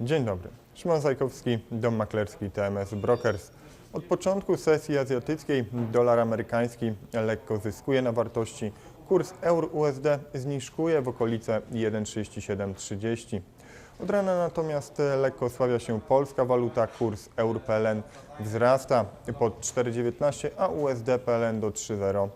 Dzień dobry. Szymon Zajkowski, Dom Maklerski TMS Brokers. Od początku sesji azjatyckiej dolar amerykański lekko zyskuje na wartości. Kurs euro-USD zniżkuje w okolice 1,3730. Od rana natomiast lekko osłabia się polska waluta, kurs euro-PLN wzrasta pod 4,19, a USD-PLN do 3,0.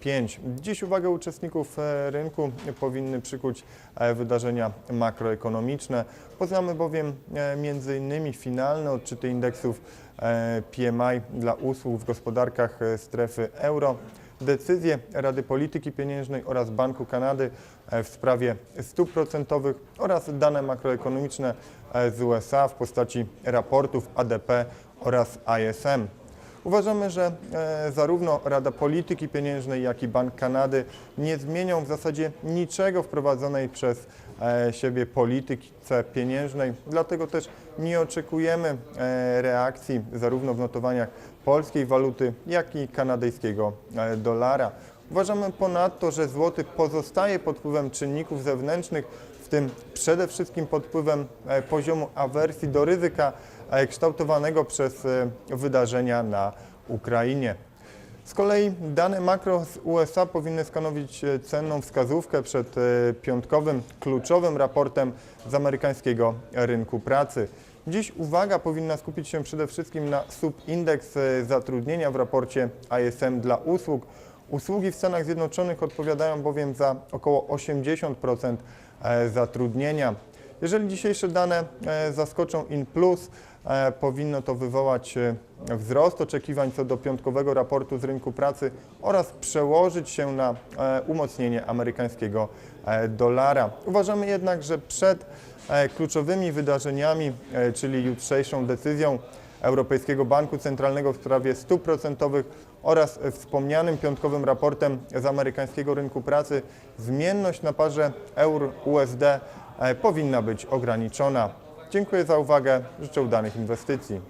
5. Dziś uwagę uczestników e, rynku powinny przykuć e, wydarzenia makroekonomiczne. Poznamy bowiem e, m.in. finalne odczyty indeksów e, PMI dla usług w gospodarkach e, strefy euro, decyzje Rady Polityki Pieniężnej oraz Banku Kanady e, w sprawie stóp procentowych oraz dane makroekonomiczne e, z USA w postaci raportów ADP oraz ISM. Uważamy, że e, zarówno Rada Polityki Pieniężnej, jak i Bank Kanady nie zmienią w zasadzie niczego wprowadzonej przez e, siebie polityce pieniężnej, dlatego też nie oczekujemy e, reakcji zarówno w notowaniach polskiej waluty, jak i kanadyjskiego dolara. Uważamy ponadto, że złoty pozostaje pod wpływem czynników zewnętrznych, w tym przede wszystkim pod wpływem poziomu awersji do ryzyka kształtowanego przez e, wydarzenia na Ukrainie. Z kolei dane makro z USA powinny stanowić e, cenną wskazówkę przed e, piątkowym kluczowym raportem z amerykańskiego rynku pracy. Dziś uwaga powinna skupić się przede wszystkim na subindeks zatrudnienia w raporcie ISM dla usług. Usługi w Stanach Zjednoczonych odpowiadają bowiem za około 80% e, zatrudnienia. Jeżeli dzisiejsze dane e, zaskoczą in plus, e, powinno to wywołać e, wzrost oczekiwań co do piątkowego raportu z rynku pracy oraz przełożyć się na umocnienie amerykańskiego dolara. Uważamy jednak, że przed kluczowymi wydarzeniami, czyli jutrzejszą decyzją Europejskiego Banku Centralnego w sprawie stóp procentowych oraz wspomnianym piątkowym raportem z amerykańskiego rynku pracy, zmienność na parze euro-USD e, powinna być ograniczona. Dziękuję za uwagę, życzę udanych inwestycji.